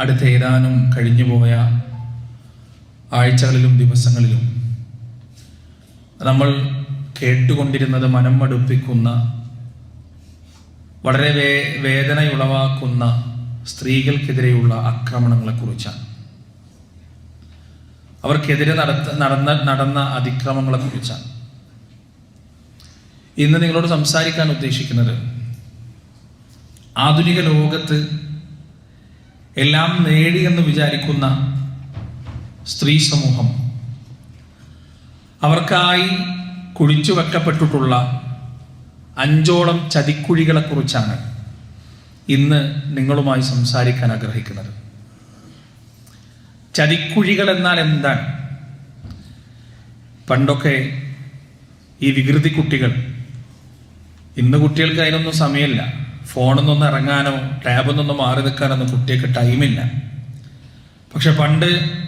അടുത്ത ഏതാനും കഴിഞ്ഞുപോയ ആഴ്ചകളിലും ദിവസങ്ങളിലും നമ്മൾ കേട്ടുകൊണ്ടിരുന്നത് മനം മടുപ്പിക്കുന്ന വളരെ വേ വേദനയുളവാക്കുന്ന സ്ത്രീകൾക്കെതിരെയുള്ള ആക്രമണങ്ങളെക്കുറിച്ചാണ്. അവർക്കെതിരെ നടത്ത നടന്ന നടന്ന അതിക്രമങ്ങളെക്കുറിച്ചാണ്. ഇന്ന് നിങ്ങളോട് സംസാരിക്കാൻ ഉദ്ദേശിക്കുന്നത് ആധുനിക ലോകത്ത് എല്ലാം നേടിയെന്ന് വിചാരിക്കുന്ന സ്ത്രീ സമൂഹം അവർക്കായി കുഴിച്ചു വെക്കപ്പെട്ടിട്ടുള്ള അഞ്ചോളം ചതിക്കുഴികളെ കുറിച്ചാണ് ഇന്ന് നിങ്ങളുമായി സംസാരിക്കാൻ ആഗ്രഹിക്കുന്നത്. ചതിക്കുഴികൾ എന്നാൽ എന്താണ്? പണ്ടൊക്കെ ഈ വികൃതി കുട്ടികൾ ഇന്ന് കുട്ടികൾക്ക് അതിനൊന്നും സമയമില്ല. ഫോണിൽ നിന്നൊന്നും ഇറങ്ങാനോ ടാബിൽ നിന്നൊന്നും മാറി നിൽക്കാനൊന്നും കുട്ടിയൊക്കെ ടൈമില്ല. പക്ഷെ പണ്ട്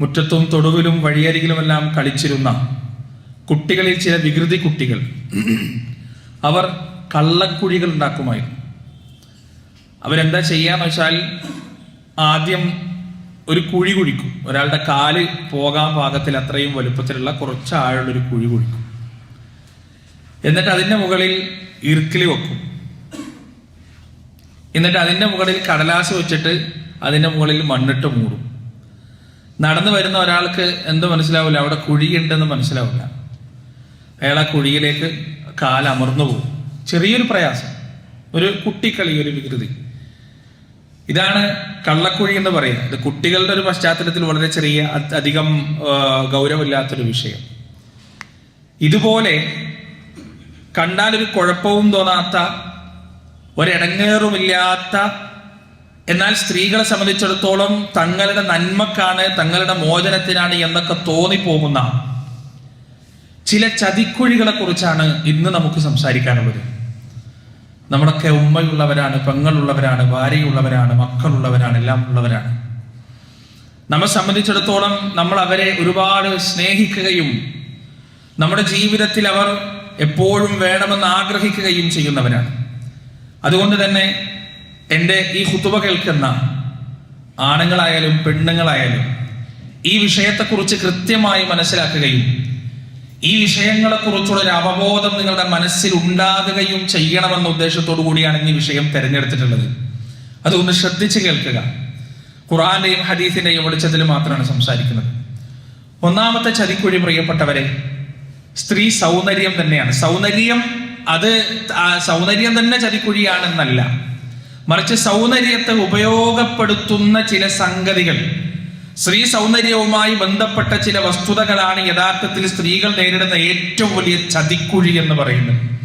മുറ്റത്തും തൊടുവിലും വഴിയരികിലുമെല്ലാം കളിച്ചിരുന്ന കുട്ടികളിൽ ചില വികൃതി കുട്ടികൾ അവർ കള്ളക്കുഴികൾ ഉണ്ടാക്കുമായിരുന്നു. അവരെന്താ ചെയ്യാന്ന് വെച്ചാൽ ആദ്യം ഒരു കുഴി കുഴിക്കും. ഒരാളുടെ കാൽ പോകാൻ പാകത്തിൽ അത്രയും വലുപ്പത്തിലുള്ള കുറച്ച് കുഴി കുഴിക്കും. എന്നിട്ട് അതിന്റെ മുകളിൽ ഇർക്കിലി വെക്കും. എന്നിട്ട് അതിന്റെ മുകളിൽ കടലാസ് വെച്ചിട്ട് അതിന്റെ മുകളിൽ മണ്ണിട്ട് മൂടും. നടന്നു വരുന്ന ഒരാൾക്ക് എന്ത് മനസ്സിലാവില്ല? അവിടെ കുഴിയുണ്ടെന്ന് മനസ്സിലാവില്ല. അയാൾ ആ കുഴിയിലേക്ക് കാലമർന്നു പോകും. ചെറിയൊരു പ്രയാസം. ഒരു കുട്ടിക്കളി ഒരു വികൃതി. ഇതാണ് കള്ളക്കുഴി എന്ന് പറയുന്നത് ഇത് കുട്ടികളുടെ ഒരു പശ്ചാത്തലത്തിൽ വളരെ ചെറിയ അധികം ഗൗരവമില്ലാത്തൊരു വിഷയം. ഇതുപോലെ കണ്ടാൽ ഒരു കുഴപ്പവും തോന്നാത്ത ഒരിടങ്ങേറുമില്ലാത്ത എന്നാൽ സ്ത്രീകളെ സംബന്ധിച്ചിടത്തോളം തങ്ങളുടെ നന്മക്കാണ് തങ്ങളുടെ മോചനത്തിനാണ് എന്നൊക്കെ തോന്നിപ്പോകുന്ന ചില ചതിക്കുഴികളെ കുറിച്ചാണ് ഇന്ന് നമുക്ക് സംസാരിക്കാനുള്ളത്. നമ്മളൊക്കെ ഉമ്മയുള്ളവരാണ് പെങ്ങളുള്ളവരാണ് ഭാര്യയുള്ളവരാണ് മക്കളുള്ളവരാണ് എല്ലാം ഉള്ളവരാണ്. നമ്മെ സംബന്ധിച്ചിടത്തോളം നമ്മൾ അവരെ ഒരുപാട് സ്നേഹിക്കുകയും നമ്മുടെ ജീവിതത്തിൽ അവർ എപ്പോഴും വേണമെന്ന് ആഗ്രഹിക്കുകയും ചെയ്യുന്നവരാണ്. അതുകൊണ്ട് തന്നെ എന്റെ ഈ കുത്തുവ കേൾക്കുന്ന ആണുങ്ങളായാലും പെണ്ണുങ്ങളായാലും ഈ വിഷയത്തെക്കുറിച്ച് കൃത്യമായി മനസ്സിലാക്കുകയും ഈ വിഷയങ്ങളെക്കുറിച്ചുള്ള ഒരു അവബോധം നിങ്ങളുടെ മനസ്സിൽ ഉണ്ടാകുകയും ചെയ്യണമെന്ന ഉദ്ദേശത്തോടു കൂടിയാണ് ഈ വിഷയം തിരഞ്ഞെടുത്തിട്ടുള്ളത്. അതുകൊണ്ട് ശ്രദ്ധിച്ച് കേൾക്കുക. ഖുറാന്റെയും ഹദീസിന്റെയും വെളിച്ചത്തിൽ മാത്രമാണ് സംസാരിക്കുന്നത്. ഒന്നാമത്തെ ചതിക്കുഴി പ്രിയപ്പെട്ടവരെ സ്ത്രീ സൗന്ദര്യം തന്നെയാണ്. സൗന്ദര്യം അത് സൗന്ദര്യം തന്നെ ചതിക്കുഴിയാണെന്നല്ല. മറിച്ച് സൗന്ദര്യത്തെ ഉപയോഗപ്പെടുത്തുന്ന ചില സംഗതികൾ. സ്ത്രീ സൗന്ദര്യവുമായി ബന്ധപ്പെട്ട ചില വസ്തുതകളാണ് യഥാർത്ഥത്തിൽ സ്ത്രീകൾ നേരിടുന്ന ഏറ്റവും വലിയ ചതിക്കുഴി എന്ന് പറയുന്നത്.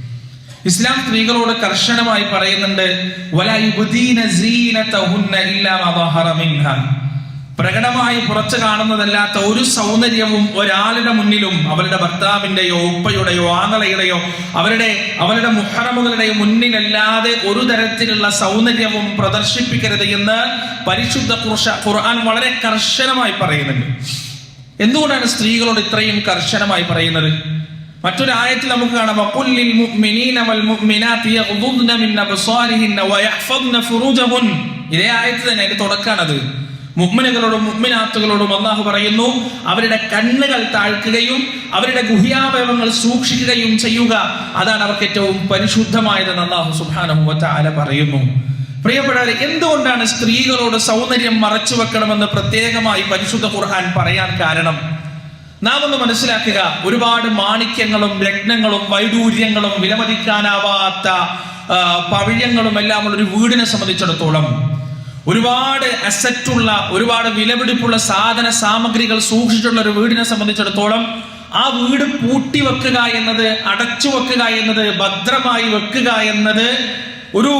ഇസ്ലാം സ്ത്രീകളോട് കർശനമായി പറയുന്നുണ്ട് പ്രകടമായി പുറത്തു കാണുന്നതല്ലാത്ത ഒരു സൗന്ദര്യവും ഒരാളുടെ മുന്നിലും അവരുടെ ഭർത്താവിന്റെയോ ഉപ്പയുടെയോ ആങ്ങളയുടെയോ അവരുടെ അവരുടെ മുഹറമുകളുടെയോ മുന്നിലല്ലാതെ ഒരു തരത്തിലുള്ള സൗന്ദര്യവും പ്രദർശിപ്പിക്കരുത് എന്ന് പരിശുദ്ധ പുരുഷ ഖുർആൻ വളരെ കർശനമായി പറയുന്നുണ്ട്. എന്തുകൊണ്ടാണ് സ്ത്രീകളോട് ഇത്രയും കർശനമായി പറയുന്നത്? മറ്റൊരു ആയത്തിൽ നമുക്ക് കാണാം മുഅ്മിനീന വൽ മിൻ ഇതേ ആയത്ത് തന്നെ അതിന്റെ തുടക്കാണത് മുഅ്മിനുകളോടും മുഗ്മിനാത്തുകളോടും അള്ളാഹു പറയുന്നു അവരുടെ കണ്ണുകൾ താഴ്ക്കുകയും അവരുടെ ഗുഹ്യാവയവങ്ങൾ സൂക്ഷിക്കുകയും ചെയ്യുക. അതാണ് അവർക്ക് ഏറ്റവും പരിശുദ്ധമായതെന്ന് അള്ളാഹു സുബ്ഹാനഹു വതആല പറയുന്നു. പ്രിയപ്പെട്ടവരെ എന്തുകൊണ്ടാണ് സ്ത്രീകളോട് സൗന്ദര്യം മറച്ചു വെക്കണമെന്ന് പ്രത്യേകമായി പരിശുദ്ധ ഖുർആൻ പറയാൻ കാരണം? നാം ഒന്ന് മനസ്സിലാക്കുക. ഒരുപാട് മാണിക്യങ്ങളും രത്നങ്ങളും വൈഡൂര്യങ്ങളും വിലമതിക്കാനാവാത്ത പവിഴങ്ങളും എല്ലാം ഒരു വീടിനെ സംബന്ധിച്ചിടത്തോളം ഒരുപാട് അസറ്റുള്ള ഒരുപാട് വിലപിടിപ്പുള്ള സാധന സാമഗ്രികൾ സൂക്ഷിച്ചിട്ടുള്ള ഒരു വീടിനെ സംബന്ധിച്ചിടത്തോളം ആ വീട് പൂട്ടി വെക്കുക എന്നത് അടച്ചു വെക്കുക എന്നത് ഭദ്രമായി വെക്കുക എന്നത് ഒരു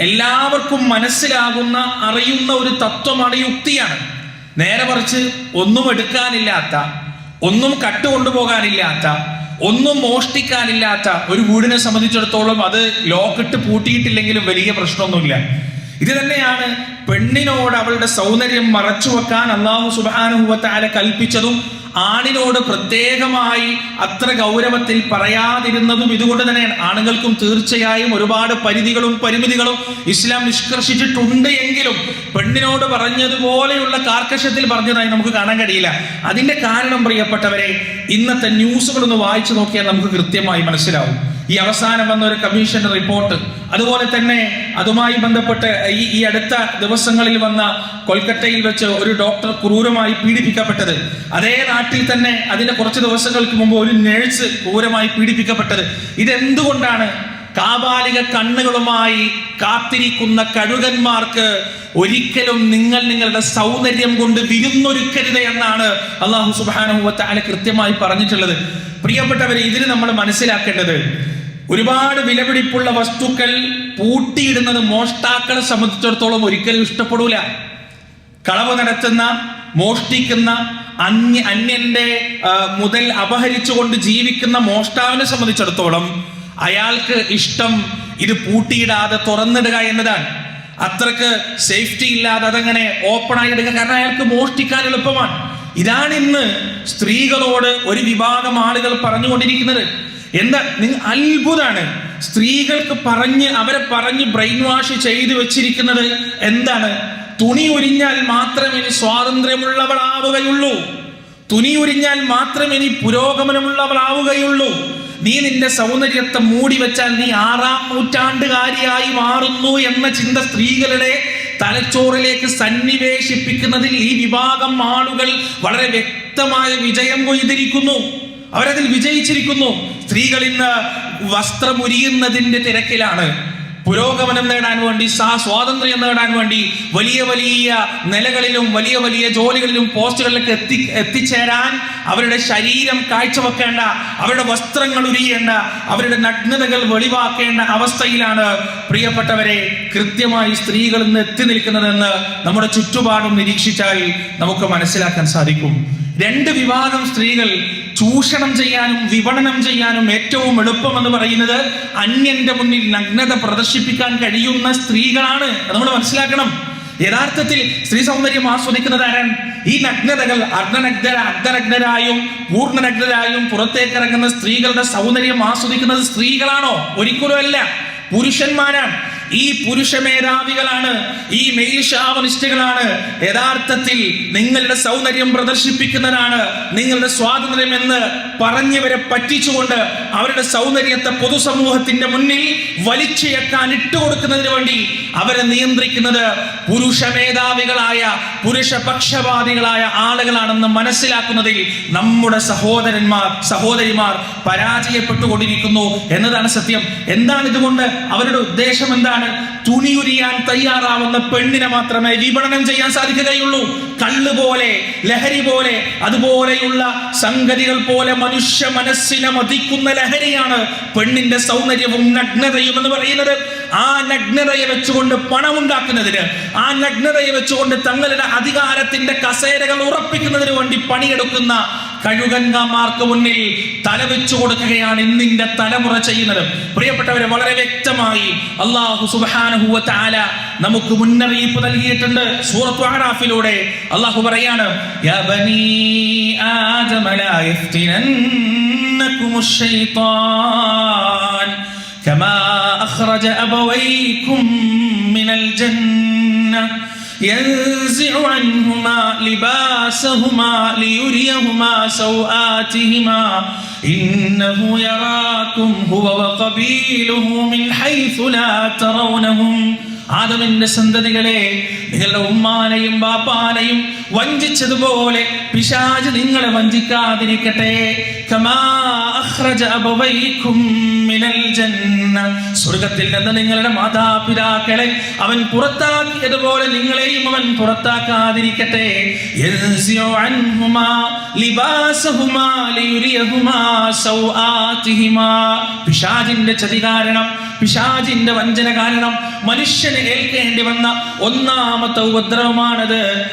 എല്ലാവർക്കും മനസ്സിലാകുന്ന അറിയുന്ന ഒരു തത്വമാണ് യുക്തിയാണ്. നേരെ മറിച്ച് ഒന്നും എടുക്കാനില്ലാത്ത ഒന്നും കട്ടുകൊണ്ടുപോകാനില്ലാത്ത ഒന്നും മോഷ്ടിക്കാനില്ലാത്ത ഒരു വീടിനെ സംബന്ധിച്ചിടത്തോളം അത് ലോക്കിട്ട് പൂട്ടിയിട്ടില്ലെങ്കിലും വലിയ പ്രശ്നമൊന്നുമില്ല. ഇത് തന്നെയാണ് പെണ്ണിനോട് അവളുടെ സൗന്ദര്യം മറച്ചു വെക്കാൻ അള്ളാഹു സുബാനുഭവത്താല കൽപ്പിച്ചതും ആണിനോട് പ്രത്യേകമായി അത്ര ഗൗരവത്തിൽ പറയാതിരുന്നതും ഇതുകൊണ്ട് തന്നെയാണ്. ആണുങ്ങൾക്കും തീർച്ചയായും ഒരുപാട് പരിധികളും പരിമിതികളും ഇസ്ലാം നിഷ്കർഷിച്ചിട്ടുണ്ട് എങ്കിലും പെണ്ണിനോട് പറഞ്ഞതുപോലെയുള്ള കാർക്കശത്തിൽ പറഞ്ഞതായി നമുക്ക് കാണാൻ കഴിയില്ല. അതിന്റെ കാരണം പ്രിയപ്പെട്ടവരെ ഇന്നത്തെ ന്യൂസുകളൊന്ന് വായിച്ചു നോക്കിയാൽ നമുക്ക് കൃത്യമായി മനസ്സിലാവും. ഈ അവസാനം വന്ന ഒരു കമ്മീഷന്റെ റിപ്പോർട്ട്. അതുപോലെ തന്നെ അതുമായി ബന്ധപ്പെട്ട് ഈ ഈ അടുത്ത ദിവസങ്ങളിൽ വന്ന കൊൽക്കത്തയിൽ വെച്ച് ഒരു ഡോക്ടർ ക്രൂരമായി പീഡിപ്പിക്കപ്പെട്ടത്. അതേ നാട്ടിൽ തന്നെ അതിന്റെ കുറച്ച് ദിവസങ്ങൾക്ക് മുമ്പ് ഒരു നേഴ്സ് ക്രൂരമായി പീഡിപ്പിക്കപ്പെട്ടത്. ഇതെന്തുകൊണ്ടാണ്? കാബാലിക കണ്ണുകളുമായി കാത്തിരിക്കുന്ന കഴുകന്മാർക്ക് ഒരിക്കലും നിങ്ങൾ നിങ്ങളുടെ സൗന്ദര്യം കൊണ്ട് വിരുന്നൊരുക്കരുത് എന്നാണ് അള്ളാഹു സുബാനുഭവത്തെ കൃത്യമായി പറഞ്ഞിട്ടുള്ളത്. പ്രിയപ്പെട്ടവരെ ഇതിന് നമ്മൾ മനസ്സിലാക്കേണ്ടത് ഒരുപാട് വിലപിടിപ്പുള്ള വസ്തുക്കൾ പൂട്ടിയിടുന്നത് മോഷ്ടാക്കളെ സംബന്ധിച്ചിടത്തോളം ഒരിക്കലും ഇഷ്ടപ്പെടൂല. കളവ് നടത്തുന്ന മോഷ്ടിക്കുന്ന അന്യ അന്യന്റെ മുതൽ അപഹരിച്ചുകൊണ്ട് ജീവിക്കുന്ന മോഷ്ടാവിനെ സംബന്ധിച്ചിടത്തോളം അയാൾക്ക് ഇഷ്ടം ഇത് പൂട്ടിയിടാതെ തുറന്നിടുക എന്നതാണ്. അത്രയ്ക്ക് സേഫ്റ്റി ഇല്ലാതെ അതങ്ങനെ ഓപ്പൺ ആയി ഇടുക കാരണം അയാൾക്ക് മോഷ്ടിക്കാൻ എളുപ്പമാണ്. ഇതാണ് ഇന്ന് സ്ത്രീകളോട് ഒരു വിഭാഗം ആളുകൾ പറഞ്ഞുകൊണ്ടിരിക്കുന്നത്. എന്താ നിങ്ങൾ അത്ഭുതമാണ് സ്ത്രീകൾക്ക് പറഞ്ഞ് അവരെ പറഞ്ഞ് ബ്രെയിൻ വാഷ് ചെയ്തു വെച്ചിരിക്കുന്നത് എന്താണ്? തുണി ഉരിഞ്ഞാൽ മാത്രം ഇനി സ്വാതന്ത്ര്യമുള്ളവളാവുകയുള്ളൂ. തുണി ഉരിഞ്ഞാൽ മാത്രം ഇനി പുരോഗമനമുള്ളവളാവുകയുള്ളൂ. നീ നിന്റെ സൗന്ദര്യത്തെ മൂടി വെച്ചാൽ നീ ആറാം നൂറ്റാണ്ടുകാരിയായി മാറുന്നു എന്ന ചിന്ത സ്ത്രീകളുടെ തലച്ചോറിലേക്ക് സന്നിവേശിപ്പിക്കുന്നതിൽ ഈ വിഭാഗം ആളുകൾ വളരെ വ്യക്തമായ വിജയം കൊയ്തിരിക്കുന്നു. അവരതിൽ വിജയിച്ചിരിക്കുന്നു. സ്ത്രീകൾ ഇന്ന് വസ്ത്രമുരിയുന്നതിന്റെ തിരക്കിലാണ്. പുരോഗമനം നേടാൻ വേണ്ടി സാ സ്വാതന്ത്ര്യം നേടാൻ വേണ്ടി വലിയ വലിയ നിലകളിലും വലിയ വലിയ ജോലികളിലും പോസ്റ്റുകളിലൊക്കെ എത്തി എത്തിച്ചേരാൻ അവരുടെ ശരീരം കാഴ്ചവെക്കേണ്ട അവരുടെ വസ്ത്രങ്ങൾ ഉരിയേണ്ട അവരുടെ നഗ്നതകൾ വെളിവാക്കേണ്ട അവസ്ഥയിലാണ് പ്രിയപ്പെട്ടവരെ കൃത്യമായി സ്ത്രീകൾ ഇന്ന് എത്തി നിൽക്കുന്നതെന്ന് നമ്മുടെ ചുറ്റുപാടും നിരീക്ഷിച്ചാൽ നമുക്ക് മനസ്സിലാക്കാൻ സാധിക്കും. രണ്ട് വിഭാഗം സ്ത്രീകൾ ചൂഷണം ചെയ്യാനും വിപണനം ചെയ്യാനും ഏറ്റവും എളുപ്പമെന്ന് പറയുന്നത് അന്യന്റെ മുന്നിൽ നഗ്നത പ്രദർശിപ്പിക്കാൻ കഴിയുന്ന സ്ത്രീകളാണ്. നമ്മൾ മനസ്സിലാക്കണം. യഥാർത്ഥത്തിൽ സ്ത്രീ സൗന്ദര്യം ആസ്വദിക്കുന്നത് ആരാണ്? ഈ നഗ്നതകൾ അർദ്ധനഗ്ന അർദ്ധനഗ്നരായും പൂർണനഗ്നരായും പുറത്തേക്ക് ഇറങ്ങുന്ന സ്ത്രീകളുടെ സൗന്ദര്യം ആസ്വദിക്കുന്നത് സ്ത്രീകളാണോ? ഒരിക്കലും അല്ല. പുരുഷന്മാരാണ്. ഈ പുരുഷ മേധാവികളാണ് ഈ മെയിൽ ഷാവനിസ്റ്റുകളാണ് യഥാർത്ഥത്തിൽ നിങ്ങളുടെ സൗന്ദര്യം പ്രദർശിപ്പിക്കുന്നതാണ് നിങ്ങളുടെ സ്വാതന്ത്ര്യം എന്ന് പറഞ്ഞവരെ പറ്റിച്ചുകൊണ്ട് അവരുടെ സൗന്ദര്യത്തെ പൊതുസമൂഹത്തിന്റെ മുന്നിൽ വലിച്ചിഴക്കാൻ ഇട്ടുകൊടുക്കുന്നതിന് വേണ്ടി അവരെ നിയന്ത്രിക്കുന്നത് പുരുഷ മേധാവികളായ പുരുഷ പക്ഷപാതികളായ ആളുകളാണെന്ന് മനസ്സിലാക്കുന്നതിൽ നമ്മുടെ സഹോദരന്മാർ സഹോദരിമാർ പരാജയപ്പെട്ടുകൊണ്ടിരിക്കുന്നു എന്നതാണ് സത്യം. എന്താണ് ഇതുകൊണ്ട്? അവരുടെ ഉദ്ദേശം എന്താണ്? തുണിയുരിയാൻ തയ്യാറാവുന്ന പെണ്ണിനെ മാത്രമേ വിപണനം ചെയ്യാൻ സാധിക്കുകയുള്ളൂ. കള്ള് പോലെ ലഹരി പോലെ അതുപോലെയുള്ള സംഗതികൾ പോലെ മനുഷ്യ മനസ്സിനെ മതിക്കുന്ന ലഹരിയാണ് പെണ്ണിന്റെ സൗന്ദര്യവും നഗ്നതയും എന്ന് പറയുന്നത്. ആ നഗ്നതയെ വെച്ചുകൊണ്ട് പണമുണ്ടാക്കുന്നതിന് ആ നഗ്നതയെ വെച്ചുകൊണ്ട് തങ്ങളുടെ അധികാരത്തിന്റെ കസേരകൾ ഉറപ്പിക്കുന്നതിന് വേണ്ടി പണിയെടുക്കുന്ന കഴുകന്മാർക്ക് മുന്നിൽ തലവെച്ചു കൊടുക്കുകയാണ് ഇന്നിന്റെ തലമുറ ചെയ്യുന്നത് പ്രിയപ്പെട്ടവരെ വളരെ വ്യക്തമായി അള്ളാഹു സുബ്ഹാനഹു വ തആല നമുക്ക് മുന്നറിയിപ്പ് നൽകിയിട്ടുണ്ട് സൂറത്തു അറാഫിലൂടെ അള്ളാഹു പറയാണ് യാ ബനീ ആദമ ലാ യഫ്തിനന്നകുമുശ് ശൈത്താൻ كما أخرج أبويكم من الجنة ينزع عنهما لباسهما ليريهما سوآتهما إنه يراكم هو وقبيله من حيث لا ترونهم ആദമിന്റെ സന്തതികളെ നിങ്ങളുടെ ഉമ്മാനെയും ബാപ്പാനെയും വഞ്ചിച്ചതുപോലെ പിശാജ് നിങ്ങളെ വഞ്ചിക്കാതിരിക്കട്ടെ. സ്വർഗത്തിൽ നിന്ന് നിങ്ങളുടെ മാതാപിതാക്കളെ അവൻ പുറത്താക്കിയതുപോലെ നിങ്ങളെയും അവൻ പുറത്താക്കാതിരിക്കട്ടെ. പിശാജിന്റെ ചതി കാരണം പിശാജിന്റെ വഞ്ചന കാരണം മനുഷ്യന് ഏൽക്കേണ്ടി വന്ന ഒന്നാമത്തെ ഉപദ്രവമാണത്.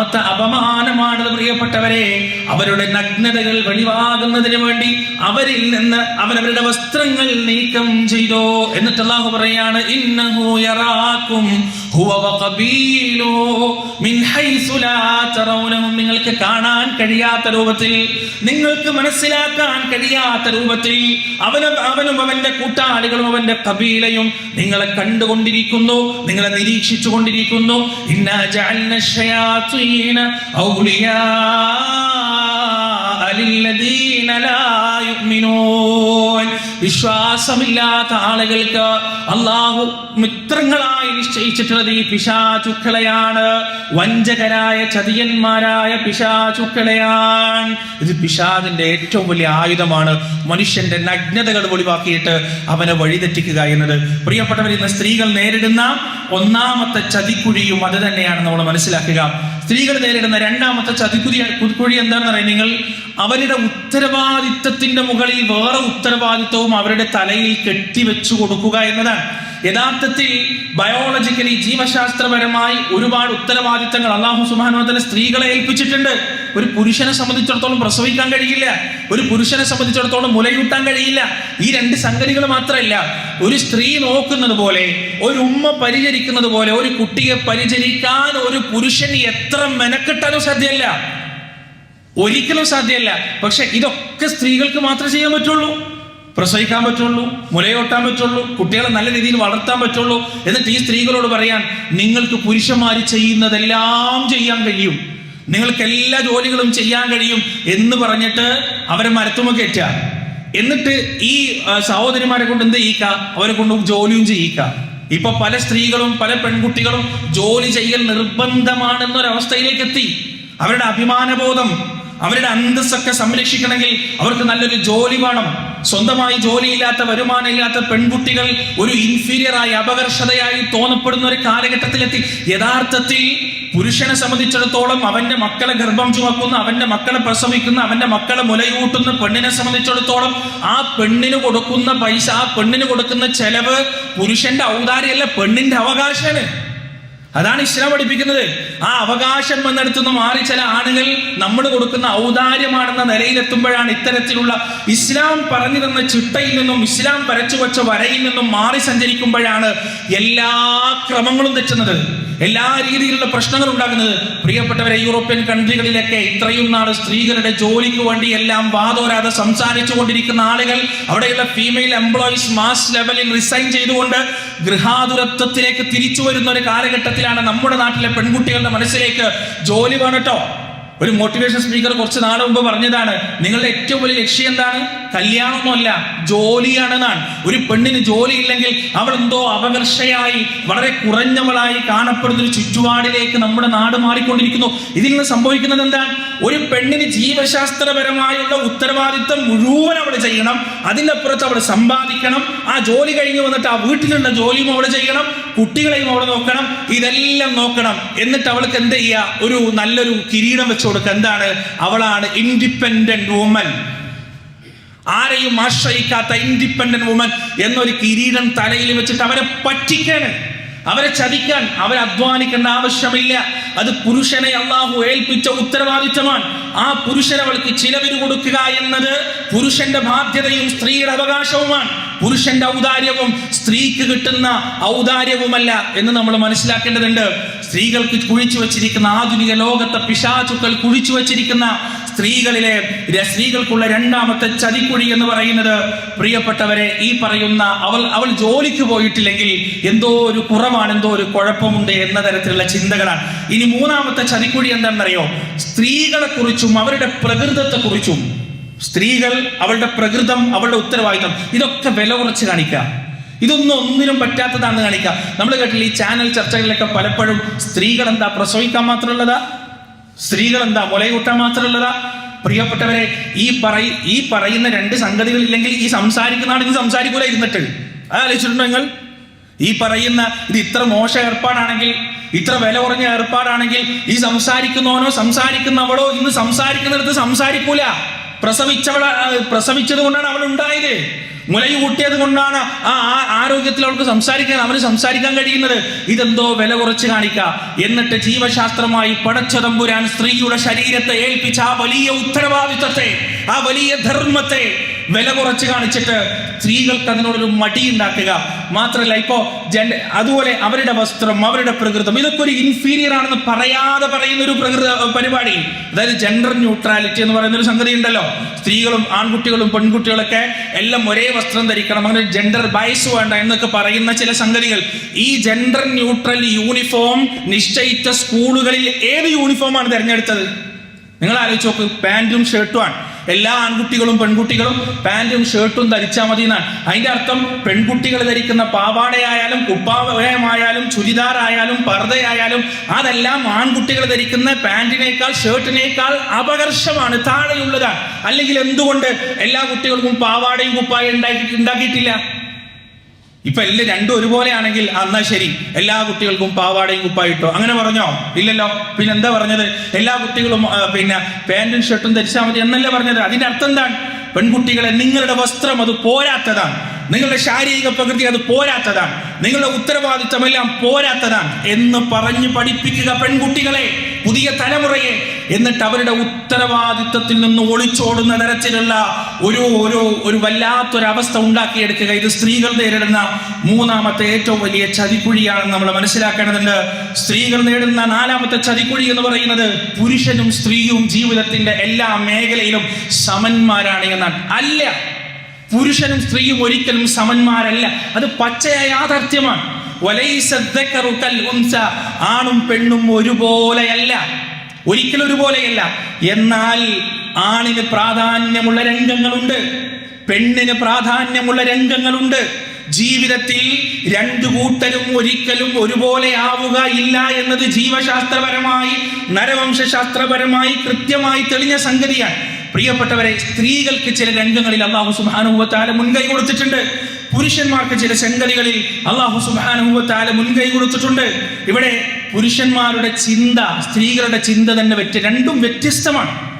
ഒന്നാമത്തെ അപമാനമാണത് പ്രിയപ്പെട്ടവരെ. അവരുടെ നഗ്നതകൾ വെളിവാകുന്നതിന് വേണ്ടി അവരിൽ നിന്ന് അവരവരുടെ വസ്ത്രങ്ങൾ നീക്കം ചെയ്തോ. എന്നിട്ട് പറയാണ് ഇന്നഹു യറാക്കും ഹുവ വഖബീലുഹു മിൻ ഹൈസു ലാ തറൗനഹും നിങ്ങൾക്ക് കാണാൻ കഴിയാത്ത രൂപത്തിൽ നിങ്ങൾക്ക് മനസ്സിലാക്കാൻ കഴിയാത്ത രൂപത്തിൽ അവനും അവനും അവന്റെ കൂട്ടാളികളും അവന്റെ കബീലയും നിങ്ങളെ കണ്ടുകൊണ്ടിരിക്കുന്നു നിങ്ങളെ നിരീക്ഷിച്ചു കൊണ്ടിരിക്കുന്നു ഇന്നാ ജഅൽന ശയാത്തീന ഔലിയാ للذين لا يؤمنون വിശ്വാസമില്ലാത്ത ആളുകൾക്ക് അള്ളാഹു മിത്രങ്ങളായി നിശ്ചയിച്ചിട്ടുള്ളത് ഈ പിശാചുക്കളെയാണ്. വഞ്ചകരായ ചതിയന്മാരായ പിശാചുക്കളെയാണ്. ഇത് പിശാദിന്റെ ഏറ്റവും വലിയ ആയുധമാണ്. മനുഷ്യന്റെ നഗ്നതകൾ ഒളിവാക്കിയിട്ട് അവനെ വഴിതെറ്റിക്കുക എന്നത്. പ്രിയപ്പെട്ടവർ ഇന്ന് സ്ത്രീകൾ നേരിടുന്ന ഒന്നാമത്തെ ചതിക്കുഴിയും അത് തന്നെയാണ് നമ്മൾ മനസ്സിലാക്കുക. സ്ത്രീകൾ നേരിടുന്ന രണ്ടാമത്തെ ചതിക്കുതി കുതിക്കുഴി എന്താണെന്ന് അറിയാം? നിങ്ങൾ അവരുടെ ഉത്തരവാദിത്തത്തിന്റെ മുകളിൽ വേറെ ഉത്തരവാദിത്തവും അവരുടെ തലയിൽ കെട്ടിവെച്ചു കൊടുക്കുക എന്നതാണ്. യഥാർത്ഥത്തിൽ ബയോളജിക്കലി ജീവശാസ്ത്രപരമായി ഒരുപാട് ഉത്തരവാദിത്തങ്ങൾ അള്ളാഹു സുബാനുവതല സ്ത്രീകളെ ഏൽപ്പിച്ചിട്ടുണ്ട്. ഒരു പുരുഷനെ സംബന്ധിച്ചിടത്തോളം പ്രസവിക്കാൻ കഴിയില്ല. ഒരു പുരുഷനെ സംബന്ധിച്ചിടത്തോളം മുലയൂട്ടാൻ കഴിയില്ല. ഈ രണ്ട് സംഗതികൾ മാത്രമല്ല ഒരു സ്ത്രീ നോക്കുന്നത് പോലെ ഒരു ഉമ്മ പരിചരിക്കുന്നത് പോലെ ഒരു കുട്ടിയെ പരിചരിക്കാൻ ഒരു പുരുഷൻ എത്ര മെനക്കെട്ടാലും സാധ്യമല്ല. ഒരിക്കലും സാധ്യമല്ല. പക്ഷെ ഇതൊക്കെ സ്ത്രീകൾക്ക് മാത്രമേ ചെയ്യാൻ പറ്റുള്ളൂ. പ്രസവിക്കാൻ പറ്റുള്ളൂ മുലയോട്ടാൻ പറ്റുള്ളൂ കുട്ടികളെ നല്ല രീതിയിൽ വളർത്താൻ പറ്റുള്ളൂ എന്നിട്ട് ഈ സ്ത്രീകളോട് പറയാൻ നിങ്ങൾക്ക് പുരുഷന്മാർ ചെയ്യുന്നതെല്ലാം ചെയ്യാൻ കഴിയും. നിങ്ങൾക്ക് എല്ലാ ജോലികളും ചെയ്യാൻ കഴിയും. എന്ന് പറഞ്ഞിട്ട് അവരെ മരത്തുമ കയറ്റുക. എന്നിട്ട് ഈ സഹോദരിമാരെ കൊണ്ട് എന്ത് ചെയ്യിക്ക അവരെ കൊണ്ട് ജോലിയും ചെയ്യിക്ക ഇപ്പൊ പല സ്ത്രീകളും പല പെൺകുട്ടികളും ജോലി ചെയ്യൽ നിർബന്ധമാണെന്നൊരവസ്ഥയിലേക്ക് എത്തി. അവരുടെ അഭിമാനബോധം അവരുടെ അന്തസ്സൊക്കെ സംരക്ഷിക്കണമെങ്കിൽ അവർക്ക് നല്ലൊരു ജോലി വേണം. സ്വന്തമായി ജോലിയില്ലാത്ത വരുമാനമില്ലാത്ത പെൺകുട്ടികൾ ഒരു ഇൻഫീരിയറായി അപകർഷതയായി തോന്നപ്പെടുന്ന ഒരു കാലഘട്ടത്തിലെത്തി. യഥാർത്ഥത്തിൽ പുരുഷനെ സംബന്ധിച്ചിടത്തോളം അവന്റെ മക്കളെ ഗർഭം ചുമക്കുന്ന അവന്റെ മക്കളെ പ്രസവിക്കുന്ന അവന്റെ മക്കളെ മുലയൂട്ടുന്ന പെണ്ണിനെ സംബന്ധിച്ചിടത്തോളം ആ പെണ്ണിന് കൊടുക്കുന്ന പൈസ ആ പെണ്ണിന് കൊടുക്കുന്ന ചെലവ് പുരുഷന്റെ ഔദാര്യല്ല പെണ്ണിന്റെ അവകാശമാണ്. അതാണ് ഇസ്ലാം പഠിപ്പിക്കുന്നത്. ആ അവകാശം വന്നെടുത്തുനിന്ന് മാറി ചില ആണുങ്ങൾ നമ്മൾ കൊടുക്കുന്ന ഔദാര്യമാണെന്ന നിലയിലെത്തുമ്പോഴാണ് ഇത്തരത്തിലുള്ള ഇസ്ലാം പറഞ്ഞു തന്ന ചിട്ടയിൽ നിന്നും ഇസ്ലാം വരച്ചു വച്ച വരയിൽ നിന്നും മാറി സഞ്ചരിക്കുമ്പോഴാണ് എല്ലാ ക്രമങ്ങളും തെറ്റുന്നത്. എല്ലാ രീതിയിലുള്ള പ്രശ്നങ്ങൾ ഉണ്ടാകുന്നത്. പ്രിയപ്പെട്ടവരെ യൂറോപ്യൻ കൺട്രികളിലൊക്കെ ഇത്രയും നാൾ സ്ത്രീകളുടെ ജോലിക്ക് വേണ്ടി എല്ലാം വാതോരാതെ സംസാരിച്ചു കൊണ്ടിരിക്കുന്ന ആളുകൾ അവിടെയുള്ള ഫീമെയിൽ എംപ്ലോയീസ് മാസ് ലെവലിൽ റിസൈൻ ചെയ്തുകൊണ്ട് ഗൃഹാതുരത്വത്തിലേക്ക് തിരിച്ചു വരുന്ന ഒരു കാലഘട്ടത്തിലാണ് നമ്മുടെ നാട്ടിലെ പെൺകുട്ടികളുടെ മനസ്സിലേക്ക് ജോലി വേണട്ടോ. ഒരു മോട്ടിവേഷൻ സ്പീക്കർ കുറച്ച് നാൾ മുമ്പ് പറഞ്ഞതാണ് നിങ്ങളുടെ ഏറ്റവും വലിയ ലക്ഷ്യം എന്താണ്? കല്യാണമൊന്നുമല്ല ജോലിയാണെന്നാണ്. ഒരു പെണ്ണിന് ജോലി ഇല്ലെങ്കിൽ അവൾ എന്തോ അപകർഷയായി വളരെ കുറഞ്ഞവളായി കാണപ്പെടുന്ന ഒരു ചുറ്റുപാടിലേക്ക് നമ്മുടെ നാട് മാറിക്കൊണ്ടിരിക്കുന്നു. ഇതിൽ നിന്ന് സംഭവിക്കുന്നത് എന്താണ്? ഒരു പെണ്ണിന് ജീവശാസ്ത്രപരമായുള്ള ഉത്തരവാദിത്വം മുഴുവൻ അവൾ ചെയ്യണം. അതിനപ്പുറത്ത് അവൾ സമ്പാദിക്കണം. ആ ജോലി കഴിഞ്ഞ് വന്നിട്ട് ആ വീട്ടിലുള്ള ജോലിയും അവൾ ചെയ്യണം. കുട്ടികളെയും അവൾ നോക്കണം. ഇതെല്ലാം നോക്കണം. എന്നിട്ട് അവൾക്ക് എന്ത് ചെയ്യുക? ഒരു നല്ലൊരു കിരീടം വെച്ചു കൊടുക്കുക. എന്താണ്? അവളാണ് ഇൻഡിപെൻഡന്റ് വുമൻ ആരെയും ആശ്രയിക്കാത്ത ഇൻഡിപെൻഡന്റ് വുമൻ എന്നൊരു കിരീടം തലയിൽ വെച്ചിട്ട് അവരെ പറ്റിക്കാണ്. അവരെ ചതിക്കാൻ അവരെ അധ്വാനിക്കേണ്ട ആവശ്യമില്ല. അത് പുരുഷനെ അള്ളാഹു ഏൽപ്പിച്ച ഉത്തരവാദിത്തമാണ്. ആ പുരുഷനവൾക്ക് ചിലവിന് കൊടുക്കുക എന്നത് പുരുഷന്റെ ബാധ്യതയും സ്ത്രീയുടെ അവകാശവുമാണ്. പുരുഷന്റെ ഔദാര്യവും സ്ത്രീക്ക് കിട്ടുന്ന ഔദാര്യവുമല്ല എന്ന് നമ്മൾ മനസ്സിലാക്കേണ്ടതുണ്ട്. സ്ത്രീകൾക്ക് കുഴിച്ചു വച്ചിരിക്കുന്ന ആധുനിക ലോകത്തെ പിശാചുക്കൾ കുഴിച്ചു വച്ചിരിക്കുന്ന സ്ത്രീകളിലെ സ്ത്രീകൾക്കുള്ള രണ്ടാമത്തെ ചതിക്കുഴി എന്ന് പറയുന്നത് പ്രിയപ്പെട്ടവരെ ഈ പറയുന്ന അവൾ അവൾ ജോലിക്ക് പോയിട്ടില്ലെങ്കിൽ എന്തോ ഒരു കുറവാണ് എന്തോ ഒരു കുഴപ്പമുണ്ട് എന്ന തരത്തിലുള്ള ചിന്തകളാണ്. ഇനി മൂന്നാമത്തെ ചതിക്കുഴി എന്താണെന്നറിയോ? സ്ത്രീകളെ കുറിച്ചും അവരുടെ പ്രകൃതത്തെ കുറിച്ചും സ്ത്രീകൾ അവളുടെ പ്രകൃതം അവളുടെ ഉത്തരവാദിത്തം ഇതൊക്കെ വില കുറച്ച് കാണിക്കുക ഇതൊന്നും ഒന്നിനും പറ്റാത്തതാണെന്ന് കാണിക്കുക നമ്മൾ കേട്ടില്ല ഈ ചാനൽ ചർച്ചകളിലൊക്കെ പലപ്പോഴും സ്ത്രീകൾ എന്താ പ്രസവിക്കാൻ മാത്രമുള്ളതാ? സ്ത്രീകൾ എന്താ മുലയൂട്ടാൻ മാത്രമുള്ളതാ? പ്രിയപ്പെട്ടവരെ ഈ പറയ ഈ പറയുന്ന രണ്ട് സംഗതികൾ ഇല്ലെങ്കിൽ ഈ സംസാരിക്കുന്ന ആണെങ്കിൽ സംസാരിക്കൂല ഇരുന്നിട്ട്. ആലോചിച്ചിട്ടുണ്ടോ നിങ്ങൾ? ഈ പറയുന്ന ഇത് ഇത്ര മോശ ഏർപ്പാടാണെങ്കിൽ ഇത്ര വില കുറഞ്ഞ ഏർപ്പാടാണെങ്കിൽ ഈ സംസാരിക്കുന്നവനോ സംസാരിക്കുന്നവളോ ഇന്ന് സംസാരിക്കുന്നിടത്ത് സംസാരിക്കൂല. പ്രസവിച്ചവള പ്രസവിച്ചത് കൊണ്ടാണ് അവൾ ഉണ്ടായത്. മുലയു കൂട്ടിയത് കൊണ്ടാണ് ആ ആരോഗ്യത്തിൽ അവൾക്ക് സംസാരിക്കാൻ അവന് സംസാരിക്കാൻ കഴിയുന്നത്. ഇതെന്തോ വില കുറച്ച് കാണിക്ക. എന്നിട്ട് ജീവശാസ്ത്രമായി പടച്ചതമ്പുരാൻ സ്ത്രീയുടെ ശരീരത്തെ ഏൽപ്പിച്ച ആ വലിയ ഉത്തരവാദിത്വത്തെ ആ വലിയ ധർമ്മത്തെ വില കുറച്ച് കാണിച്ചിട്ട് സ്ത്രീകൾക്ക് അതിനോടൊരു മടി ഉണ്ടാക്കുക. മാത്രമല്ല ഇപ്പോ ജെൻഡ അതുപോലെ അവരുടെ വസ്ത്രം അവരുടെ പ്രകൃതം ഇതൊക്കെ ഒരു ഇൻഫീരിയർ ആണെന്ന് പറയാതെ പറയുന്ന ഒരു പ്രകൃത പരിപാടി. അതായത് ജെൻഡർ ന്യൂട്രാലിറ്റി എന്ന് പറയുന്ന ഒരു സംഗതി ഉണ്ടല്ലോ സ്ത്രീകളും ആൺകുട്ടികളും പെൺകുട്ടികളൊക്കെ എല്ലാം ഒരേ വസ്ത്രം ധരിക്കണം അങ്ങനെ ജെൻഡർ ബൈസ് വേണ്ട എന്നൊക്കെ പറയുന്ന ചില സംഗതികൾ. ഈ ജെൻഡർ ന്യൂട്രൽ യൂണിഫോം നിശ്ചയിച്ച സ്കൂളുകളിൽ ഏത് യൂണിഫോമാണ് തിരഞ്ഞെടുത്തത്? നിങ്ങൾ ആലോചിച്ച് നോക്ക് പാന്റും ഷർട്ടുമാണ് എല്ലാ ആൺകുട്ടികളും പെൺകുട്ടികളും പാന്റും ഷർട്ടും ധരിച്ചാൽ മതി എന്നാണ്. അതിന്റെ അർത്ഥം പെൺകുട്ടികൾ ധരിക്കുന്ന പാവാടയായാലും കുപ്പാവയമായാലും ചുരിദാറായാലും പർദ്ദയായാലും അതെല്ലാം ആൺകുട്ടികൾ ധരിക്കുന്ന പാന്റിനേക്കാൾ ഷർട്ടിനേക്കാൾ അപകർഷമാണ് താഴെയുള്ളതാണ്. അല്ലെങ്കിൽ എന്തുകൊണ്ട് എല്ലാ കുട്ടികൾക്കും പാവാടയും കുപ്പായും ഉണ്ടാക്കി ഉണ്ടാക്കിയിട്ടില്ല? ഇപ്പൊ എല്ലാം രണ്ടും ഒരുപോലെയാണെങ്കിൽ എന്നാ ശരി. എല്ലാ കുട്ടികൾക്കും പാവാടയും കുപ്പായിട്ടോ അങ്ങനെ പറഞ്ഞോ? ഇല്ലല്ലോ. പിന്നെ എന്താ പറഞ്ഞത്? എല്ലാ കുട്ടികളും പിന്നെ പാന്റും ഷർട്ടും ധരിച്ചാൽ മതി എന്നല്ലേ പറഞ്ഞത്? അതിന്റെ അർത്ഥം എന്താണ്? പെൺകുട്ടികളെ നിങ്ങളുടെ വസ്ത്രം അത് പോരാത്തതാണ്. നിങ്ങളുടെ ശാരീരിക പ്രകൃതി അത് പോരാത്തതാണ്. നിങ്ങളുടെ ഉത്തരവാദിത്തമെല്ലാം പോരാത്തതാണ് എന്ന് പറഞ്ഞു പഠിപ്പിക്കുക പെൺകുട്ടികളെ. പുതിയ തലമുറയെ എന്നിട്ട് അവരുടെ ഉത്തരവാദിത്തത്തിൽ നിന്ന് ഒളിച്ചോടുന്ന തരത്തിലുള്ള ഒരു ഒരു ഒരു വല്ലാത്തൊരവസ്ഥ ഉണ്ടാക്കിയെടുക്കുക. ഇത് സ്ത്രീകൾ നേരിടുന്ന മൂന്നാമത്തെ ഏറ്റവും വലിയ ചതിക്കുഴിയാണെന്ന് നമ്മൾ മനസ്സിലാക്കേണ്ടതുണ്ട്. സ്ത്രീകൾ നേടുന്ന നാലാമത്തെ ചതിക്കുഴി എന്ന് പറയുന്നത് പുരുഷനും സ്ത്രീയും ജീവിതത്തിന്റെ എല്ലാ മേഖലയിലും സമന്മാരാണ് എന്നാണ്. അല്ല പുരുഷനും സ്ത്രീയും ഒരിക്കലും സമന്മാരല്ല. അത് പച്ചയായ യാഥാർത്ഥ്യമാണ്. ആണും പെണ്ണും ഒരുപോലെയല്ല. ഒരിക്കലും ഒരുപോലെയല്ല എന്നാൽ ആണിന് പ്രാധാന്യമുള്ള രംഗങ്ങളുണ്ട്. പെണ്ണിന് പ്രാധാന്യമുള്ള രംഗങ്ങളുണ്ട്. ജീവിതത്തിൽ രണ്ടു കൂട്ടരും ഒരിക്കലും ഒരുപോലെ ആവുക ഇല്ല എന്നത് ജീവശാസ്ത്രപരമായി നരവംശാസ്ത്രപരമായി കൃത്യമായി തെളിഞ്ഞ സംഗതിയാണ്. പ്രിയപ്പെട്ടവരെ സ്ത്രീകൾക്ക് ചില രംഗങ്ങളിൽ അള്ളാഹു സുബാനുഭവത്താല മുൻകൈ കൊടുത്തിട്ടുണ്ട്. പുരുഷന്മാർക്ക് ചില സംഗതികളിൽ അള്ളാഹു സുബാനുഭവത്താല മുൻകൈ കൊടുത്തിട്ടുണ്ട്. ഇവിടെ പുരുഷന്മാരുടെ ചിന്ത സ്ത്രീകളുടെ ചിന്ത തന്നെ വ്യത്യ രണ്ടും വ്യത്യസ്തമാണ്.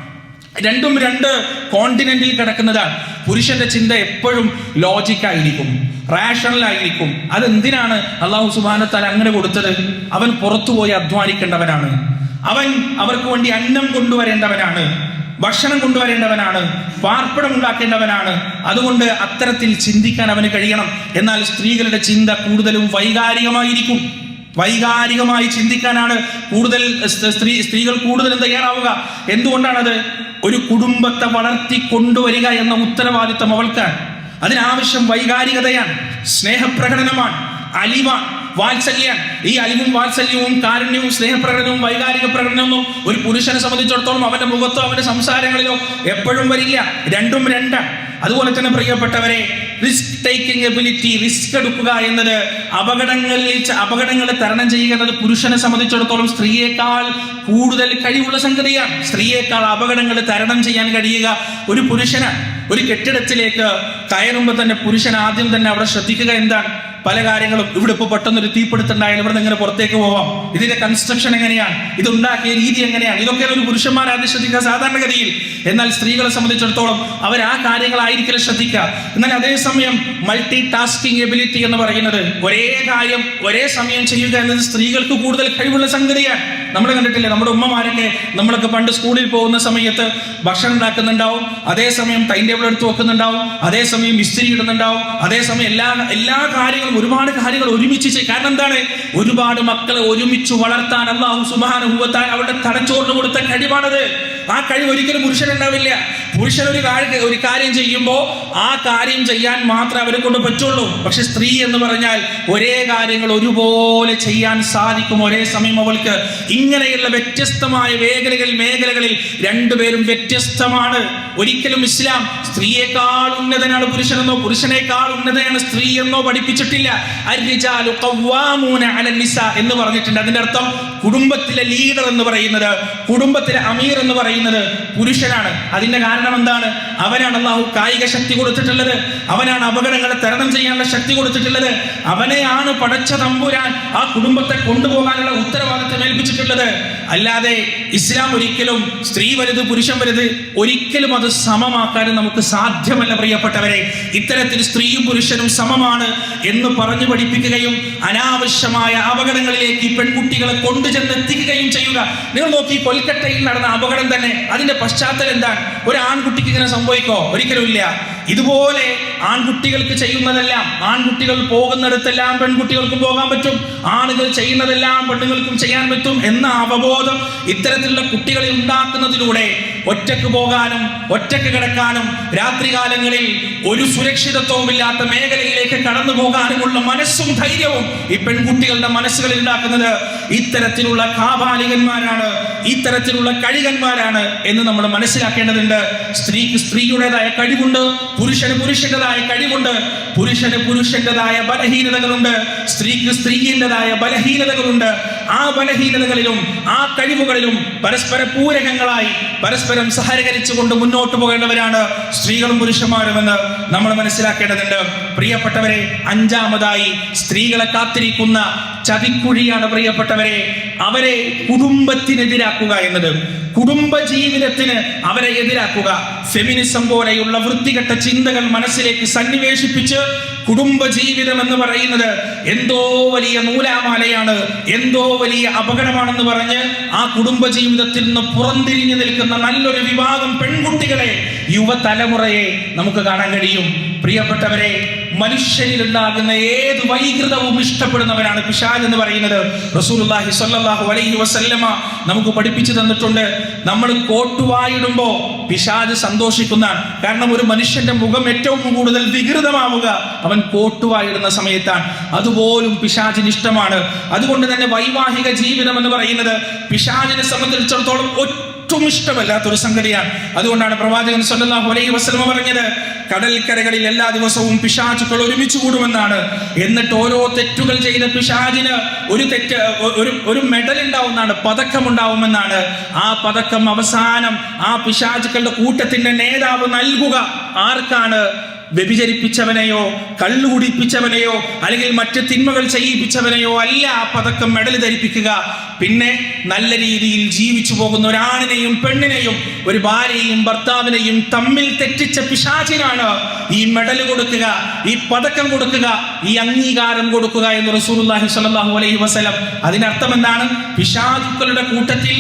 രണ്ടും രണ്ട് കോണ്ടിനെന്റിൽ കിടക്കുന്നതാണ്. പുരുഷന്റെ ചിന്ത എപ്പോഴും ലോജിക്കായിരിക്കും റാഷണൽ ആയിരിക്കും. അതെന്തിനാണ് അള്ളാഹു സുബാനത്താൽ അങ്ങനെ കൊടുത്തത്? അവൻ പുറത്തുപോയി അധ്വാനിക്കേണ്ടവനാണ്. അവൻ അവർക്ക് വേണ്ടി അന്നം കൊണ്ടുവരേണ്ടവനാണ്. ഭക്ഷണം കൊണ്ടുവരേണ്ടവനാണ്. പാർപ്പിടം ഉണ്ടാക്കേണ്ടവനാണ്. അതുകൊണ്ട് അത്തരത്തിൽ ചിന്തിക്കാൻ അവന് കഴിയണം. എന്നാൽ സ്ത്രീകളുടെ ചിന്ത കൂടുതലും വൈകാരികമായിരിക്കും. വൈകാരികമായി ചിന്തിക്കാനാണ് കൂടുതൽ സ്ത്രീ സ്ത്രീകൾ കൂടുതലും തയ്യാറാവുക. എന്തുകൊണ്ടാണത്? ഒരു കുടുംബത്തെ വളർത്തി കൊണ്ടുവരിക എന്ന ഉത്തരവാദിത്തം അവൾക്കാണ്. അതിനാവശ്യം വൈകാരികതയാണ് സ്നേഹപ്രകടനമാണ് അലിവാണ് വാത്സല്യാണ് ഈ അലിവും വാത്സല്യവും കാരുണ്യവും സ്നേഹപ്രകടനവും വൈകാരിക പ്രകടനമൊന്നും ഒരു പുരുഷനെ സംബന്ധിച്ചിടത്തോളം അവന്റെ മുഖത്തോ അവന്റെ സംസാരങ്ങളിലോ എപ്പോഴും വരില്ല. രണ്ടും രണ്ടാണ്. അതുപോലെ തന്നെ പ്രിയപ്പെട്ടവരെ റിസ്ക് ടേക്കിംഗ് എബിലിറ്റി റിസ്ക് എടുക്കുക എന്നത് അപകടങ്ങളിൽ അപകടങ്ങളെ തരണം ചെയ്യുക എന്നത് പുരുഷനെ സംബന്ധിച്ചിടത്തോളം സ്ത്രീയേക്കാൾ കൂടുതൽ കഴിവുള്ള സംഗതിയാണ്. സ്ത്രീയേക്കാൾ അപകടങ്ങൾ തരണം ചെയ്യാൻ കഴിയുക ഒരു പുരുഷന് ഒരു കെട്ടിടത്തിലേക്ക് കയറുമ്പോൾ തന്നെ പുരുഷൻ ആദ്യം തന്നെ അവിടെ ശ്രദ്ധിക്കുക എന്താണ്? പല കാര്യങ്ങളും ഇവിടെ ഇപ്പോൾ പെട്ടെന്ന് ഒരു തീപിടുത്തുണ്ടായാലും ഇവിടെ നിന്ന് ഇങ്ങനെ പുറത്തേക്ക് പോവാം. ഇതിന്റെ കൺസ്ട്രക്ഷൻ എങ്ങനെയാണ്? ഇത് ഉണ്ടാക്കിയ രീതി എങ്ങനെയാണ്? ഇതൊക്കെ ഒരു പുരുഷന്മാർ ആദ്യം ശ്രദ്ധിക്കുക സാധാരണഗതിയിൽ. എന്നാൽ സ്ത്രീകളെ സംബന്ധിച്ചിടത്തോളം അവർ ആ കാര്യങ്ങളായിരിക്കലും ശ്രദ്ധിക്കുക. എന്നാൽ അതേസമയം മൾട്ടി ടാസ്കിംഗ് എബിലിറ്റി എന്ന് പറയുന്നത് ഒരേ കാര്യം ഒരേ സമയം ചെയ്യുക എന്നത് സ്ത്രീകൾക്ക് കൂടുതൽ കഴിവുള്ള സംഗതിയാണ്. നമ്മൾ കണ്ടിട്ടില്ലേ? നമ്മുടെ ഉമ്മമാരൊക്കെ നമ്മളൊക്കെ പണ്ട് സ്കൂളിൽ പോകുന്ന സമയത്ത് ഭക്ഷണം ഉണ്ടാക്കുന്നുണ്ടാവും അതേസമയം ടൈം ടേബിൾ എടുത്ത് വെക്കുന്നുണ്ടാവും അതേസമയം ഇസ്തിരി ഇടുന്നുണ്ടാവും അതേസമയം എല്ലാ എല്ലാ കാര്യങ്ങളും ഒരുപാട് കാര്യങ്ങൾ ഒരുമിച്ച് കാരണം എന്താണ്? ഒരുപാട് മക്കളെ ഒരുമിച്ച് വളർത്താൻ അള്ളാഹു സുബാനുഭവത്താൻ അവരുടെ തടച്ചോറിന് കൊടുത്ത കഴിവാണത്. ആ കഴിവ് ഒരിക്കലും പുരുഷനുണ്ടാവില്ല പുരുഷൻ ഒരു കാര്യം ഒരു കാര്യം ചെയ്യുമ്പോൾ ആ കാര്യം ചെയ്യാൻ മാത്രമേ അവരെ കൊണ്ട് പറ്റുള്ളൂ. പക്ഷെ സ്ത്രീ എന്ന് പറഞ്ഞാൽ ഒരേ കാര്യങ്ങൾ ഒരുപോലെ ചെയ്യാൻ സാധിക്കും ഒരേ സമയം അവൾക്ക്. ഇങ്ങനെയുള്ള വ്യത്യസ്തമായ മേഖലകളിൽ മേഖലകളിൽ രണ്ടുപേരും വ്യത്യസ്തമാണ്. ഒരിക്കലും ഇസ്ലാം സ്ത്രീയേക്കാൾ ഉന്നതനാണ് പുരുഷനെന്നോ പുരുഷനേക്കാൾ ഉന്നതയാണ് സ്ത്രീ എന്നോ പഠിപ്പിച്ചിട്ടില്ല. എന്ന് പറഞ്ഞിട്ടുണ്ട്. അതിന്റെ അർത്ഥം കുടുംബത്തിലെ ലീഡർ എന്ന് പറയുന്നത് കുടുംബത്തിലെ അമീർ എന്ന് പറയുന്നത് പുരുഷനാണ്. അതിന്റെ കാരണം എന്താണ്? അവനാണ് അള്ളാഹു കായിക ശക്തി കൊടുത്തിട്ടുള്ളത്. അവനാണ് അപകടങ്ങളെ തരണം ചെയ്യാനുള്ള ശക്തി കൊടുത്തിട്ടുള്ളത്. അവനെയാണ് പടച്ച തമ്പുരാൻ ആ കുടുംബത്തെ കൊണ്ടുപോകാനുള്ള ഉത്തരവാദിത്തം ഏൽപ്പിച്ചിട്ടുള്ളത്. അല്ലാതെ ഇസ്ലാം ഒരിക്കലും സ്ത്രീ വലുത് പുരുഷൻ വലുത് ഒരിക്കലും അത് സമമാക്കാനും നമുക്ക് സാധ്യമല്ല പ്രിയപ്പെട്ടവരെ. ഇത്തരത്തിൽ സ്ത്രീയും പുരുഷനും സമമാണ് എന്ന് പറഞ്ഞു പഠിപ്പിക്കുകയും അനാവശ്യമായ അപകടങ്ങളിലേക്ക് പെൺകുട്ടികളെ കൊണ്ടുചെന്ന് എത്തിക്കുകയും ചെയ്യുക. നിങ്ങൾ നോക്കി കൊൽക്കട്ടയിൽ നടന്ന അപകടം തന്നെ. അതിന്റെ പശ്ചാത്തലം എന്താണ്? ഒരു ആൺകുട്ടിക്ക് ഇങ്ങനെ സംഭവിക്കോ? ഒരിക്കലും ഇല്ല ഇതുപോലെ ആൺകുട്ടികൾക്ക് ചെയ്യുന്നതെല്ലാം ആൺകുട്ടികൾ പോകുന്നിടത്തെല്ലാം പെൺകുട്ടികൾക്കും പോകാൻ പറ്റും ആണുകൾ ചെയ്യുന്നതെല്ലാം പെണ്ണുങ്ങൾക്കും ചെയ്യാൻ പറ്റും എന്ന അവബോധം ഇത്തരത്തിലുള്ള കുട്ടികളെ ഉണ്ടാക്കുന്നതിലൂടെ ഒറ്റയ്ക്ക് പോകാനും ഒറ്റയ്ക്ക് കിടക്കാനും രാത്രികാലങ്ങളിൽ ഒരു സുരക്ഷിതത്വവുമില്ലാത്ത മേഖലയിലേക്ക് കടന്നു പോകാനുമുള്ള മനസ്സും ധൈര്യവും ഈ പെൺകുട്ടികളുടെ മനസ്സുകളിൽ ഉണ്ടാക്കുന്നത് ഇത്തരത്തിലുള്ള കാപാലികന്മാരാണ് ഇത്തരത്തിലുള്ള കഴികന്മാരാണ് എന്ന് നമ്മൾ മനസ്സിലാക്കേണ്ടതുണ്ട്. സ്ത്രീക്ക് സ്ത്രീയുടേതായ കഴിവുണ്ട് പുരുഷന് പുരുഷന്റേതായ കഴിവുണ്ട് പുരുഷന് പുരുഷന്റേതായ ബലഹീനതകളുണ്ട് സ്ത്രീക്ക് സ്ത്രീയിന്റെതായ ബലഹീനതകളുണ്ട്. ആ ബലഹീനതകളിലും ആ കഴിവുകളിലും പരസ്പര പൂരകങ്ങളായി പരസ്പരം സഹകരിച്ചുകൊണ്ട് മുന്നോട്ട് പോകേണ്ടവരാണ് സ്ത്രീകളും പുരുഷന്മാരുമെന്ന് നമ്മൾ മനസ്സിലാക്കേണ്ടതുണ്ട്. പ്രിയപ്പെട്ടവരെ അഞ്ചാമതായി സ്ത്രീകളെ കാത്തിരിക്കുന്ന ചതിക്കുഴിയാണ് പ്രിയപ്പെട്ടവരെ അവരെ കുടുംബത്തിനെതിരാക്കുക എന്നത്. കുടുംബ ജീവിതത്തിന് അവരെ എതിരാക്കുക. ഫെമിനിസം പോലെയുള്ള വൃത്തികെട്ട ചിന്തകൾ മനസ്സിലേക്ക് സന്നിവേശിപ്പിച്ച് കുടുംബ ജീവിതം എന്ന് പറയുന്നത് എന്തോ വലിയ നൂലാമാലയാണ് എന്തോ വലിയ അപകടമാണെന്ന് പറഞ്ഞ് ആ കുടുംബജീവിതത്തിൽ നിന്ന് പുറംതിരിഞ്ഞു നിൽക്കുന്ന നല്ലൊരു വിഭാഗം പെൺകുട്ടികളെ യുവതലമുറയെ നമുക്ക് കാണാൻ കഴിയും. പ്രിയപ്പെട്ടവരെ മനുഷ്യരിൽ ഉണ്ടാകുന്ന ഏത് വൈകൃതവും ഇഷ്ടപ്പെടുന്നവരാണ് പിശാജ് എന്ന് പറയുന്നത്. റസൂലുള്ളാഹി സ്വല്ലല്ലാഹു അലൈഹി വസല്ലമ നമുക്ക് പഠിപ്പിച്ചു തന്നിട്ടുണ്ട്. നമ്മൾ കോട്ടുവായിടുമ്പോൾ പിശാജ് സന്തോഷിക്കുന്ന കാരണം ഒരു മനുഷ്യന്റെ മുഖം ഏറ്റവും കൂടുതൽ വികൃതമാവുക അവൻ കോട്ടുവായിടുന്ന സമയത്താണ്. അതുപോലും പിശാജിന് ഇഷ്ടമാണ്. അതുകൊണ്ട് തന്നെ വൈവാഹിക ജീവിതം എന്ന് പറയുന്നത് പിശാജിനെ സംബന്ധിച്ചിടത്തോളം ഒട്ടും ഇഷ്ടമല്ലാത്തൊരു സംഗതിയാണ്. അതുകൊണ്ടാണ് പ്രവാചകൻ സല്ലല്ലാഹു അലൈഹി വസല്ലമ പറഞ്ഞത് കടൽക്കരകളിൽ എല്ലാ ദിവസവും പിശാചുക്കൾ ഒരുമിച്ച് കൂടുമെന്നാണ്. എന്നിട്ട് ഓരോ തെറ്റുകൾ ചെയ്ത പിശാചിന് ഒരു തെറ്റ് ഒരു ഒരു മെഡൽ ഉണ്ടാവുന്നതാണ് പതക്കം ഉണ്ടാവുമെന്നാണ് ആ പതക്കം അവസാനം ആ പിശാചുക്കളുടെ കൂട്ടത്തിന്റെ നേതാവ് നൽകുക ആർക്കാണ്? വ്യഭിചരിപ്പിച്ചവനെയോ കള്ളുകുടിപ്പിച്ചവനെയോ അല്ലെങ്കിൽ മറ്റ് തിന്മകൾ ചെയ്യിപ്പിച്ചവനെയോ അല്ല ആ പതക്കം മെഡൽ ധരിപ്പിക്കുക. പിന്നെ നല്ല രീതിയിൽ ജീവിച്ചു പോകുന്ന ഒരാണിനെയും പെണ്ണിനെയും ഒരു ഭാര്യയും ഭർത്താവിനെയും തമ്മിൽ തെറ്റിച്ച പിശാചിനാണ് ഈ മെഡൽ കൊടുക്കുക ഈ പതക്കം കൊടുക്കുക ഈ അംഗീകാരം കൊടുക്കുക എന്ന് റസൂർ സ്വല്ലല്ലാഹു അലൈഹി വസല്ലം. അതിനർത്ഥം എന്താണ്? പിശാചുക്കളുടെ കൂട്ടത്തിൽ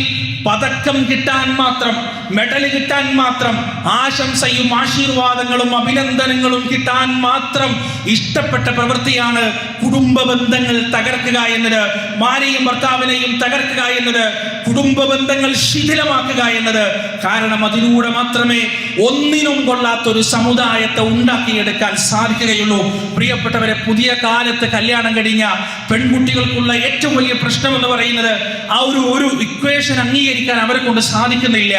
പതക്കം കിട്ടാൻ മാത്രം മെഡൽ കിട്ടാൻ മാത്രം ആശംസയും ആശീർവാദങ്ങളും അഭിനന്ദനങ്ങളും കിട്ടാൻ മാത്രം ഇഷ്ടപ്പെട്ട പ്രവൃത്തിയാണ് കുടുംബ ബന്ധങ്ങൾ തകർക്കുക എന്നത് ഭാര്യയും ഭർത്താവിനെയും തകർക്കുക എന്നത്. കുടുംബ ബന്ധങ്ങൾ ശിഥിലമാക്കുക എന്നത് കാരണം അതിലൂടെ മാത്രമേ ഒന്നിനും കൊള്ളാത്ത ഒരു സമുദായത്തെ ഉണ്ടാക്കിയെടുക്കാൻ സാധിക്കുകയുള്ളൂ. പ്രിയപ്പെട്ടവരെ പുതിയ കാലത്ത് കല്യാണം കഴിഞ്ഞ പെൺകുട്ടികൾക്കുള്ള ഏറ്റവും വലിയ പ്രശ്നം എന്ന് പറയുന്നത് ആ ഒരു ഒരു ഇക്വേഷൻ അംഗീകരിക്കാൻ അവരെ കൊണ്ട് സാധിക്കുന്നില്ല.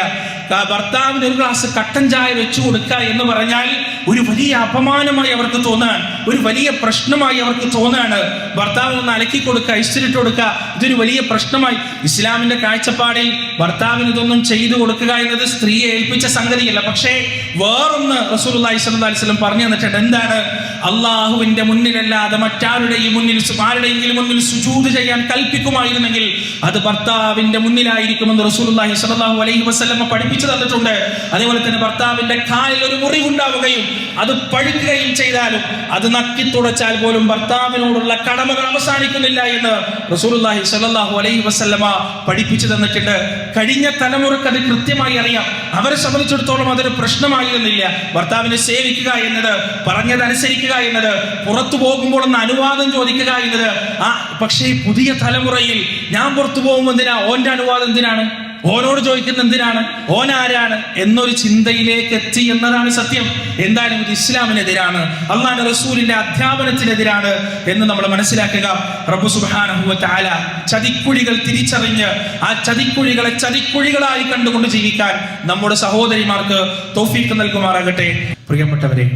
ഭർത്താവിന് ഒരു ഗ്ലാസ് കട്ടൻ ചായ വെച്ചു കൊടുക്കുക എന്ന് പറഞ്ഞാൽ ഒരു വലിയ അപമാനമായി അവർക്ക് തോന്നാൻ ഒരു വലിയ പ്രശ്നമായി അവർക്ക് തോന്നാണ് ഭർത്താവിന് ഒന്ന് അലക്കി കൊടുക്കുക ഇസ്തിരിട്ട് കൊടുക്കുക ഇതൊരു വലിയ പ്രശ്നമായി. ഇസ്ലാമിന്റെ കാഴ്ചപ്പാടിൽ ഭർത്താവിന് ഇതൊന്നും ചെയ്തു കൊടുക്കുക എന്നത് സ്ത്രീയെ ഏൽപ്പിച്ച സംഗതിയല്ല. പക്ഷേ വേറൊന്ന് അലൈഹി വസല്ലം പറഞ്ഞു തന്നിട്ടുണ്ട്. എന്താണ്? അള്ളാഹുവിന്റെ മുന്നിലല്ലാതെ മറ്റാരുടെയും മുന്നിൽ ആരുടെയെങ്കിലും മുന്നിൽ സുജൂദ് ചെയ്യാൻ കൽപ്പിക്കുമായിരുന്നെങ്കിൽ അത് ഭർത്താവിന്റെ മുന്നിലായിരിക്കുമെന്ന് റസൂലുള്ളാഹി സ്വല്ലല്ലാഹു അലൈഹി വസല്ലം പഠിപ്പിച്ചു തന്നിട്ടുണ്ട്. അതേപോലെ തന്നെ ഭർത്താവിന്റെ കാലിൽ ഒരു മുറിവുണ്ടാവുകയും അത് പഴുക്കുകയും ചെയ്താലും അത് നക്കി തുടച്ചാൽ പോലും ഭർത്താവിനോടുള്ള കടമകൾ അവസാനിക്കുന്നില്ല എന്ന് റസൂലുള്ളാഹി സ്വല്ലല്ലാഹു അലൈഹി വസല്ലമ പഠിപ്പിച്ചു തന്നിട്ടുണ്ട്. കഴിഞ്ഞ തലമുറയ്ക്ക് അത് കൃത്യമായി അറിയാം. അവരെ സംബന്ധിച്ചിടത്തോളം അതൊരു പ്രശ്നമായിരുന്നില്ല. ഭർത്താവിനെ സേവിക്കുക എന്നത് പറഞ്ഞതനുസരിക്കുക എന്നത് പുറത്തു പോകുമ്പോൾ ഒന്ന് അനുവാദം ചോദിക്കുക എന്നത് ആ പക്ഷേ പുതിയ തലമുറയിൽ ഞാൻ പുറത്തു പോകുമ്പോൾ എന്തിനാ? ഓന്റെ അനുവാദം എന്തിനാണ്? ഓനോട് ചോദിക്കുന്ന എന്തിനാണ്? ഓൻ ആരാണ് എന്നൊരു ചിന്തയിലേക്ക് എത്തി എന്നതാണ് സത്യം. എന്തായാലും ഇത് ഇസ്ലാമിനെതിരാണ്? അള്ളാന്റെ റസൂലിന്റെ അധ്യാപനത്തിനെതിരാണ് എന്ന് നമ്മൾ മനസ്സിലാക്കുക. റബ്ബു സുബ്ഹാനഹു വ തആല ചതിക്കുഴികൾ തിരിച്ചറിഞ്ഞ് ആ ചതിക്കുഴികളെ ചതിക്കുഴികളായി കണ്ടുകൊണ്ട് ജീവിക്കാൻ നമ്മുടെ സഹോദരിമാർക്ക് തോഫീക്ക് നൽകുമാറാകട്ടെ. പ്രിയപ്പെട്ടവരെ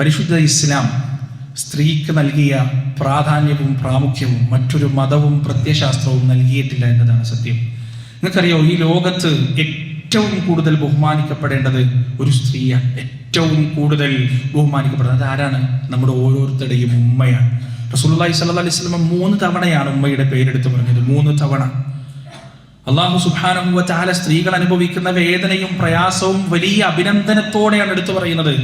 പരിശുദ്ധ ഇസ്ലാം സ്ത്രീക്ക് നൽകിയ പ്രാധാന്യവും പ്രാമുഖ്യവും മറ്റൊരു മതവും പ്രത്യശാസ്ത്രവും നൽകിയിട്ടില്ല എന്നതാണ് സത്യം. നിങ്ങൾക്കറിയോ ഈ ലോകത്ത് ഏറ്റവും കൂടുതൽ ബഹുമാനിക്കപ്പെടേണ്ടത് ഒരു സ്ത്രീയാണ്. ഏറ്റവും കൂടുതൽ ബഹുമാനിക്കപ്പെടുന്നത് ആരാണ്? നമ്മുടെ ഓരോരുത്തരുടെയും ഉമ്മയാണ്. റസൂലുള്ളാഹി സ്വല്ലല്ലാഹി അലൈഹി വസല്ലം മൂന്ന് തവണയാണ് ഉമ്മയുടെ പേരെടുത്ത് പറഞ്ഞത്. മൂന്ന് തവണ. അള്ളാഹു സുബാനുവ ചാല സ്ത്രീകൾ അനുഭവിക്കുന്ന വേദനയും പ്രയാസവും വലിയ അഭിനന്ദനത്തോടെയാണ് എടുത്തു പറയുന്നത്.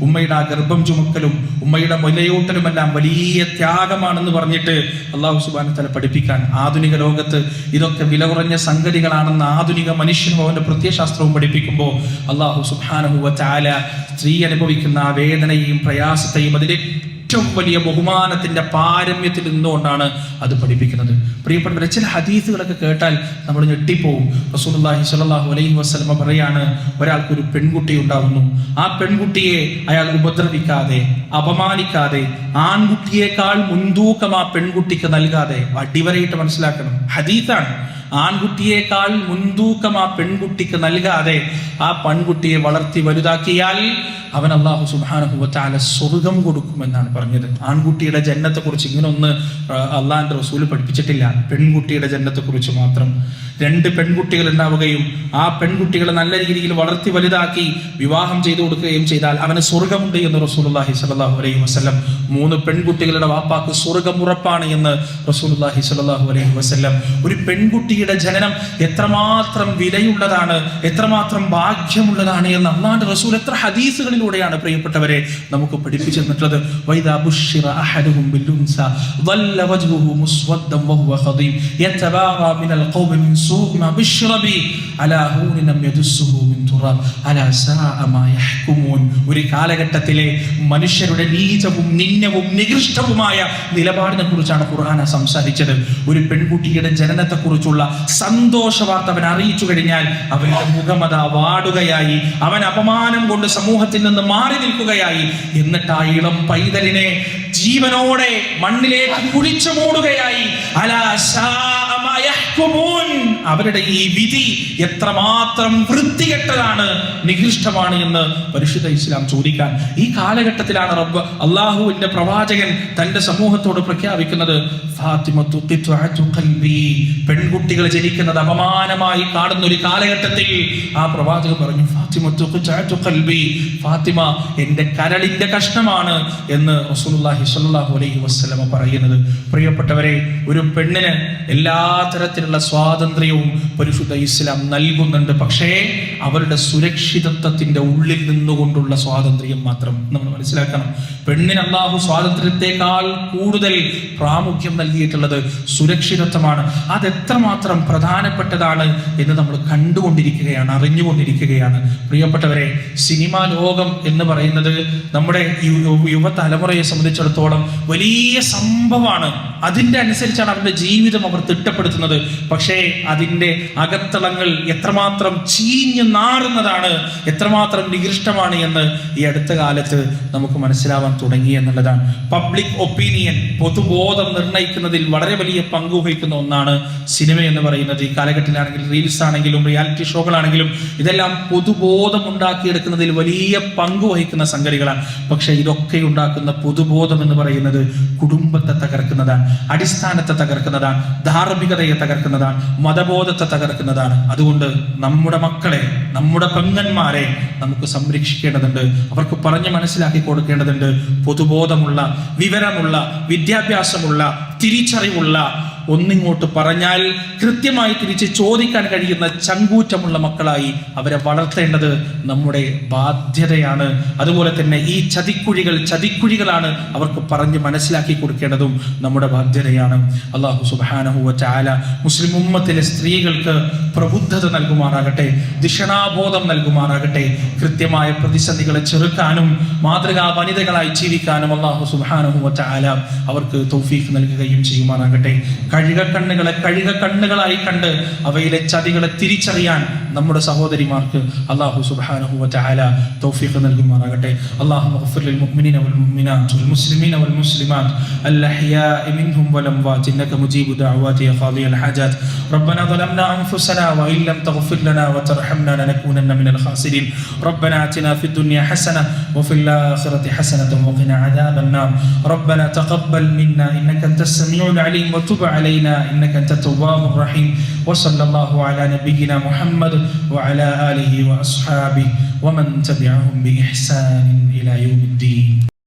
ഉമ്മയുടെ ആ ഗർഭം ചുമക്കലും ഉമ്മയുടെ മുലയൂട്ടലുമെല്ലാം വലിയ ത്യാഗമാണെന്ന് പറഞ്ഞിട്ട് അള്ളാഹു സുബാന തല പഠിപ്പിക്കാൻ ആധുനിക ലോകത്ത് ഇതൊക്കെ വില കുറഞ്ഞ സംഗതികളാണെന്ന് ആധുനിക മനുഷ്യനും അവന്റെ പ്രത്യശാസ്ത്രവും പഠിപ്പിക്കുമ്പോൾ അള്ളാഹു സുബാനഹുവ ചാല സ്ത്രീ അനുഭവിക്കുന്ന ആ വേദനയെയും പ്രയാസത്തെയും അതിന്റെ ഏറ്റവും വലിയ ബഹുമാനത്തിന്റെ പാരമ്യത്തിൽ നിന്നുകൊണ്ടാണ് അത് പഠിപ്പിക്കുന്നത്. പ്രിയപ്പെട്ടവരെ ചില ഹദീസുകളൊക്കെ കേട്ടാൽ നമ്മൾ ഞെട്ടിപ്പോവും റസൂലുള്ളാഹി സ്വല്ലല്ലാഹു അലൈഹി വസല്ലമ പറയാണ് ഒരാൾക്ക് ഒരു പെൺകുട്ടി ഉണ്ടാകുന്നു ആ പെൺകുട്ടിയെ അയാൾ ഉപദ്രവിക്കാതെ അപമാനിക്കാതെ ആൺകുട്ടിയേക്കാൾ മുൻതൂക്കം ആ പെൺകുട്ടിക്ക് നൽകാതെ അടിവരയിട്ട് മനസ്സിലാക്കണം. ഹദീസാണ്. ആൺകുട്ടിയേക്കാൾ മുൻതൂക്കം ആ പെൺകുട്ടിക്ക് നൽകാതെ ആ പെൺകുട്ടിയെ വളർത്തി വലുതാക്കിയാൽ അവൻ അള്ളാഹു സുബാനുഭവത്താല സ്വർഗം കൊടുക്കുമെന്നാണ് പറഞ്ഞത്. ആൺകുട്ടിയുടെ ജന്നത്തെ കുറിച്ച് ഇങ്ങനെ ഒന്ന് അള്ളാഹിന്റെ റസൂൽ പഠിപ്പിച്ചിട്ടില്ല. പെൺകുട്ടിയുടെ ജന്നത്തെ കുറിച്ച് മാത്രം. രണ്ട് പെൺകുട്ടികൾ ഉണ്ടാവുകയും ആ പെൺകുട്ടികളെ നല്ല രീതിയിൽ വളർത്തി വലുതാക്കി വിവാഹം ചെയ്തു കൊടുക്കുകയും ചെയ്താൽ അവന് സ്വർഗമുണ്ട് എന്ന് റസൂലുള്ളാഹി സ്വല്ലല്ലാഹു അലൈഹി വസല്ലം. മൂന്ന് പെൺകുട്ടികളുടെ വാപ്പാക്ക് സ്വർഗം ഉറപ്പാണ് എന്ന് റസൂലുള്ളാഹി സ്വല്ലല്ലാഹു അലൈഹി വസല്ലം. ഒരു പെൺകുട്ടിയുടെ ജനനം എത്രമാത്രം വിലയുള്ളതാണ് എത്രമാത്രം ഭാഗ്യമുള്ളതാണ് എന്ന് അള്ളാഹാന്റെ റസൂൽ എത്ര ഹദീസുകളിലൂടെയാണ് പ്രിയപ്പെട്ടവരെ നമുക്ക് പഠിപ്പിച്ചു തന്നിട്ടുള്ളത്. വൈദാ ബുശ്ശിറ അഹദുഹും ബിൽഉൻസ ظل وجهه مسودا وهو خضيم يتباغى من القوم من سوء ما بشر به على هون لم يدسه من تراب على ساء ما يحكمون ഒരു കാലഘട്ടത്തിലെ മനുഷ്യരുടെ നീചവും നിന്യവും നികൃഷ്ടവുമായ നിലപാടിനെ കുറിച്ചാണ് ഖുർആന സംസാരിച്ചത് ഒരു പെൺകുട്ടിയുടെ ജനനത്തെ കുറിച്ചുള്ള സന്തോഷ വാർത്ത അവൻ അറിയിച്ചു കഴിഞ്ഞാൽ അവന്റെ മുഖമത വാടുകയായി അവൻ അപമാനം കൊണ്ട് സമൂഹത്തിൽ നിന്ന് മാറി നിൽക്കുകയായി എന്നിട്ട് ആ ഇളം പൈതലിനെ ജീവനോടെ മണ്ണിലേക്ക് കുഴിച്ചു മൂടുകയായി അലാ. അവരുടെ ഈ വിധി എത്രമാത്രം വൃത്തികെട്ടതാണ് നികൃഷ്ടമാണ് എന്ന് പരിശുദ്ധ ഇസ്ലാം ചോദിക്കാൻ ഈ കാലഘട്ടത്തിലാണ് റബ്ബ് അള്ളാഹുവിന്റെ പ്രവാചകൻ തന്റെ സമൂഹത്തോട് പ്രഖ്യാപിക്കുന്നത്. പെൺകുട്ടികൾ ജനിക്കുന്നത് അപമാനമായി കാണുന്ന ഒരു കാലഘട്ടത്തിൽ ആ പ്രവാചകൻ പറഞ്ഞു. ഫാത്തിമ എന്റെ കരളിന്റെ കഷ്ണമാണ് എന്ന് റസൂലുള്ളാഹി സ്വല്ലല്ലാഹു അലൈഹി വസല്ലമ പറയുന്നത് പ്രിയപ്പെട്ടവരെ ഒരു പെണ്ണിന് എല്ലാ തരത്തിലുള്ള സ്വാതന്ത്ര്യവും പരിശുദ്ധ ഇസ്ലാം നൽകുന്നുണ്ട്. പക്ഷേ അവരുടെ സുരക്ഷിതത്വത്തിന്റെ ഉള്ളിൽ നിന്നുകൊണ്ടുള്ള സ്വാതന്ത്ര്യം മാത്രം നമ്മൾ മനസ്സിലാക്കണം. പെണ്ണിന് അള്ളാഹു സ്വാതന്ത്ര്യത്തെക്കാൾ കൂടുതൽ പ്രാമുഖ്യം നൽകിയിട്ടുള്ളത് സുരക്ഷിതത്വമാണ്. അത് എത്രമാത്രം പ്രധാനപ്പെട്ടതാണ് എന്ന് നമ്മൾ കണ്ടുകൊണ്ടിരിക്കുകയാണ് അറിഞ്ഞുകൊണ്ടിരിക്കുകയാണ്. പ്രിയപ്പെട്ടവരെ സിനിമാ ലോകം എന്ന് പറയുന്നത് നമ്മുടെ യുവതലമുറയെ സംബന്ധിച്ചിടത്തോളം വലിയ സംഭവമാണ്. അതിന്റെ അനുസരിച്ചാണ് അവരുടെ ജീവിതം അവർ തിട്ടപ്പെടുത്തുന്നത്. പക്ഷേ അതിന്റെ അകത്തളങ്ങൾ എത്രമാത്രം ചീഞ്ഞു നാറുന്നതാണ് എത്രമാത്രം നികൃഷ്ടമാണ് എന്ന് ഈ അടുത്ത കാലത്ത് നമുക്ക് മനസ്സിലാവാൻ തുടങ്ങി എന്നുള്ളതാണ്. പബ്ലിക് ഒപ്പീനിയൻ പൊതുബോധം നിർണയിക്കുന്നതിൽ വളരെ വലിയ പങ്ക് വഹിക്കുന്ന ഒന്നാണ് സിനിമ എന്ന് പറയുന്നത്. ഈ കാലഘട്ടത്തിലാണെങ്കിലും റീൽസ് ആണെങ്കിലും റിയാലിറ്റി ഷോകളാണെങ്കിലും ഇതെല്ലാം പൊതുബോധം ഉണ്ടാക്കിയെടുക്കുന്നതിൽ വലിയ പങ്ക് വഹിക്കുന്ന സംഗതികളാണ്. പക്ഷേ ഇതൊക്കെ ഉണ്ടാക്കുന്ന പൊതുബോധം എന്ന് പറയുന്നത് കുടുംബത്തെ തകർക്കുന്നതാണ് അടിസ്ഥാനത്തെ തകർക്കുന്നതാണ് ധാർമ്മികതയെ തകർക്കുന്നതാണ് മതബോധത്തെ തകർക്കുന്നതാണ്. അതുകൊണ്ട് നമ്മുടെ മക്കളെ നമ്മുടെ പെങ്ങന്മാരെ നമുക്ക് സംരക്ഷിക്കേണ്ടതുണ്ട്. അവർക്ക് പറഞ്ഞ് മനസ്സിലാക്കി കൊടുക്കേണ്ടതുണ്ട്. പൊതുബോധമുള്ള വിവരമുള്ള വിദ്യാഭ്യാസമുള്ള തിരിച്ചറിവുള്ള ഒന്നിങ്ങോട്ട് പറഞ്ഞാൽ കൃത്യമായി തിരിച്ച് ചോദിക്കാൻ കഴിയുന്ന ചങ്കൂറ്റമുള്ള മക്കളായി അവരെ വളർത്തേണ്ടത് നമ്മുടെ ബാധ്യതയാണ്. അതുപോലെ തന്നെ ഈ ചതിക്കുഴികൾ ചതിക്കുഴികളാണ് അവർക്ക് പറഞ്ഞ് മനസ്സിലാക്കി കൊടുക്കേണ്ടതും നമ്മുടെ ബാധ്യതയാണ്. അള്ളാഹു സുബാനഹുവ മുസ്ലിം ഉമ്മത്തിലെ സ്ത്രീകൾക്ക് പ്രബുദ്ധത നൽകുമാറാകട്ടെ ദിഷണാബോധം നൽകുമാറാകട്ടെ കൃത്യമായ പ്രതിസന്ധികളെ ചെറുക്കാനും മാതൃകാ വനിതകളായി ജീവിക്കാനും അള്ളാഹു സുബാനഹുവ അവർക്ക് തൗഫീഖ് നൽകുകയും ചെയ്യുമാറാകട്ടെ. കഴുക കണ്ണുകളെ കഴുക കണ്ണുകളായി കണ്ട് അവയിലെ ചതികളെ തിരിച്ചറിയാൻ നമ്മുടെ സഹോദരിമാർക്ക് അള്ളാഹു സുബ്ഹാനഹു വതആല തൗഫീഖ് നൽകുമാറാകട്ടെ അല്ലാഹു മഗ്ഫിർ ലിൽ മുഅ്മിനീന വൽ മുഅ്മിനാത്ത് വൽ മുസ്ലിമീന വൽ മുസ്ലിമാത്ത് അൽ അഹ്യാഇ മിൻഹും വൽ അംവാത്ത് ഇന്നക മുജീബു ദഅവാതി യാ ഖാദി അൽ ഹാജാത്ത് ربنا ظلمنا انفسنا وان لم تغفر لنا وترحمنا لنكونن من الخاسرين ربنا اتنا في الدنيا حسنه وفي الاخره حسنه وقنا عذاب النار ربنا تقبل منا انك انت السميع العليم وتب علينا إنك أنت التواب الرحيم. وصلى الله على نبينا محمد وعلى آله وأصحابه ومن تبعهم بإحسان إلى يوم الدين.